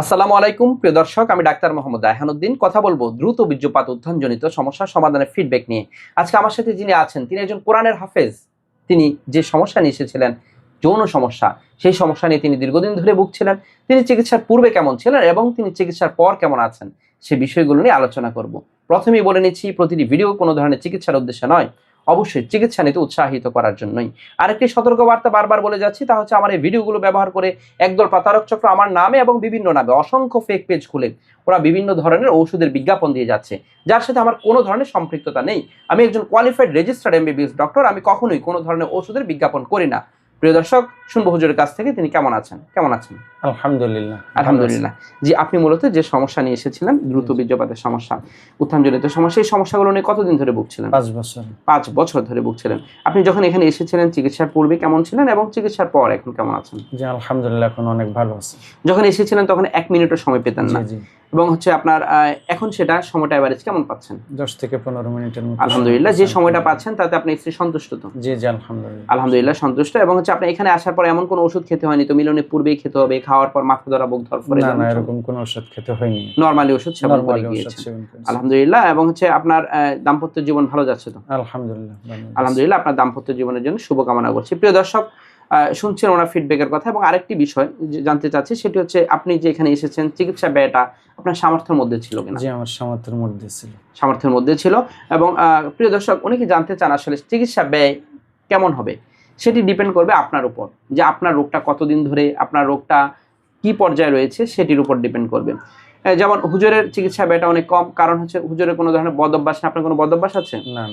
আসসালামু আলাইকুম, প্রিয় দর্শক, আমি ডাক্তার মোহাম্মদ রায়হানুদ্দিন। কথা বলব দ্রুত বীর্যপাত উত্থানজনিত সমস্যা সমাধানের ফিডব্যাক নিয়ে। আজকে আমার সাথে যিনি আছেন, তিনি একজন কোরআনের হাফেজ। তিনি যে সমস্যা নিয়ে এসেছিলেন, যৌন সমস্যা, সেই সমস্যা নিয়ে তিনি দীর্ঘদিন ধরে ভুগছিলেন। তিনি চিকিৎসার পূর্বে কেমন ছিলেন এবং তিনি চিকিৎসার পর কেমন আছেন, সে বিষয়গুলো নিয়ে আলোচনা করব। প্রথমেই বলে নিচ্ছি, প্রতিটি ভিডিও কোনো ধরনের চিকিৎসার উদ্দেশ্যে নয়। অবশ্যই চিকিৎসা নিতে উৎসাহিত করার জন্যই। আরেকটি সতর্কবার্তা বারবার বলে যাচ্ছি, তা হচ্ছে আমার এই ভিডিওগুলো ব্যবহার করে একদল প্রতারক চক্র আমার নামে এবং বিভিন্ন নামে অসংখ্য ফেক পেজ খুলে ওরা বিভিন্ন ধরনের ওষুধের বিজ্ঞাপন দিয়ে যাচ্ছে। যার সাথে আমার কোনো ধরনের সম্পৃক্ততা নেই। আমি একজন কোয়ালিফাইড রেজিস্টার্ড এমবিবিএস ডক্টর আমি কখনোই কোনো ধরনের ওষুধের বিজ্ঞাপন করি না। প্রিয় দর্শক শুনব হুজুরের কাছ থেকে তিনি কেমন আছেন? কেমন আছেন? আলহামদুলিল্লাহ। আলহামদুলিল্লাহ। জি আপনি মূলত যে সমস্যা নিয়ে এসেছিলেন দ্রুত বীর্যপাতের সমস্যা উত্থানজনিত সমস্যা এই সমস্যাগুলো নিয়ে কতদিন ধরে ভুগছিলেন? পাঁচ বছর। পাঁচ বছর ধরে ভুগছিলেন। আপনি যখন এখানে এসেছিলেন চিকিৎসার পূর্বে কেমন ছিলেন এবং চিকিৎসার পর এখন কেমন আছেন? জি আলহামদুলিল্লাহ এখন অনেক ভালো আছে। যখন এসেছিলেন তখন এক মিনিটও সময় পেতেন না। এবং হচ্ছে আপনার এখন সেটা সময়টা অ্যাভারেজ কেমন পাচ্ছেন? দশ থেকে পনেরো মিনিটের মধ্যে আলহামদুলিল্লাহ যে সময়টা পাচ্ছেন তাতে আপনি স্ত্রী সন্তুষ্ট তো? জি জি আলহামদুলিল্লাহ। আলহামদুলিল্লাহ সন্তুষ্ট। এবং হচ্ছে আপনি এখানে আসার পর এমন কোনো ওষুধ খেতে হয়নি তো? মিলনের পূর্বেই খেতে হবে খাওয়ার পর মাথা ধরা বুক ধরফরে না না এরকম কোনো ওষুধ খেতে হয়নি। নর্মালি ওষুধ সেবন করে গিয়েছেন। আলহামদুলিল্লাহ এবং হচ্ছে আপনার দাম্পত্য জীবন ভালো যাচ্ছে তো? আলহামদুলিল্লাহ আলহামদুলিল্লাহ আপনার দাম্পত্য জীবনের জন্য শুভকামনা করছি। প্রিয় দর্শক শুনছেন ওনার ফিডব্যাকের কথা এবং আরেকটি বিষয় যে জানতে চাচ্ছি সেটি হচ্ছে আপনি যে এখানে এসেছেন চিকিৎসা ব্যয়টা আপনার সামর্থ্যের মধ্যে ছিল কিনা? জি আমার সামর্থ্যের মধ্যে ছিল। সামর্থ্যের মধ্যে ছিল এবং প্রিয় দর্শক অনেকে জানতে চান আসলে চিকিৎসা ব্যয় কেমন হবে? সেটি ডিপেন্ড করবে আপনার উপর যে আপনার রোগটা কতদিন ধরে আপনার রোগটা কি পর্যায়ে রয়েছে সেটির উপর ডিপেন্ড করবে। যেমন হুজুরের চিকিৎসা ব্যয়টা অনেক কম কারণ হচ্ছে হুজুরের কোনো ধরনের বদ অভ্যাস নেই আপনার কোনো বদ অভ্যাস আছে? না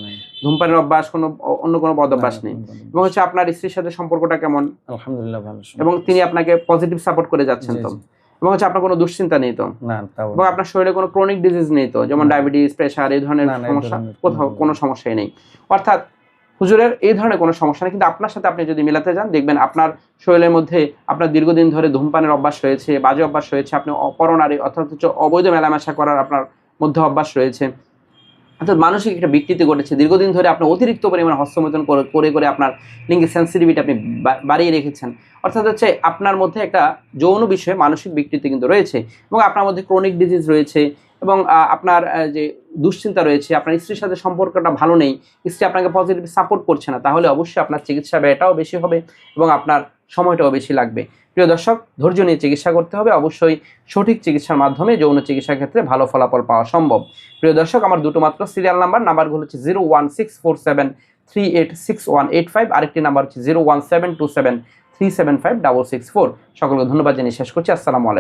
ধূমপানের অভ্যাস কোনো অন্য কোনো বদ অভ্যাস নেই। এবং হচ্ছে আপনার স্ত্রীর সাথে সম্পর্কটা কেমন? আলহামদুলিল্লাহ ভালো এবং তিনি আপনাকে পজিটিভ সাপোর্ট করে যাচ্ছেন তো? এবং হচ্ছে আপনার কোনো দুশ্চিন্তা নেই তো? এবং আপনার শরীরে কোনো ক্রনিক ডিজিজ নেই তো? যেমন ডায়াবেটিস প্রেশার এই ধরনের সমস্যা কোথাও কোনো সমস্যাই নেই। অর্থাৎ হুজুরের এই ধরনের কোনো সমস্যা নেই। কিন্তু আপনার সাথে আপনি যদি মিলাতে যান, দেখবেন আপনার শরীরের মধ্যে আপনার দীর্ঘদিন ধরে ধূমপানের অভ্যাস রয়েছে, বাজে অভ্যাস রয়েছে, আপনি অপরনারী অর্থাৎ হচ্ছে অবৈধ মেলামেশা করার আপনার মধ্যে অভ্যাস রয়েছে। অর্থাৎ মানসিক একটা বিকৃতি ঘটেছে। দীর্ঘদিন ধরে আপনি অতিরিক্ত পরিমাণে হস্তমৈথুন করে করে করে আপনার লিঙ্গের সেন্সিটিভিটি আপনি বাড়িয়ে রেখেছেন। অর্থাৎ হচ্ছে আপনার মধ্যে একটা যৌন বিষয়ে মানসিক বিকৃতি কিন্তু রয়েছে এবং আপনার মধ্যে ক্রনিক ডিজিজ রয়েছে এবং আপনার যে দুশ্চিন্তা রয়েছে, আপনার স্ত্রীর সাথে সম্পর্কটা ভালো নেই, স্ত্রী আপনাকে পজিটিভ সাপোর্ট করছে না, তাহলে অবশ্যই আপনার চিকিৎসা ব্যয়টাও বেশি হবে এবং আপনার সময়টাও বেশি লাগবে। প্রিয় দর্শক, ধৈর্য নিয়ে চিকিৎসা করতে হবে, অবশ্যই সঠিক চিকিৎসার মাধ্যমে যৌন চিকিৎসার ক্ষেত্রে ভালো ফলাফল পাওয়া সম্ভব। প্রিয় দর্শক, আমার দুটো মাত্র সিরিয়াল নাম্বার নাম্বারগুলো হচ্ছে zero one six four seven three eight six one eight five, আরেকটি নাম্বার হচ্ছে zero one seven two seven three seven five double six four. সকলকে ধন্যবাদ জানিয়ে শেষ করছি, আসসালামু আলাইকুম।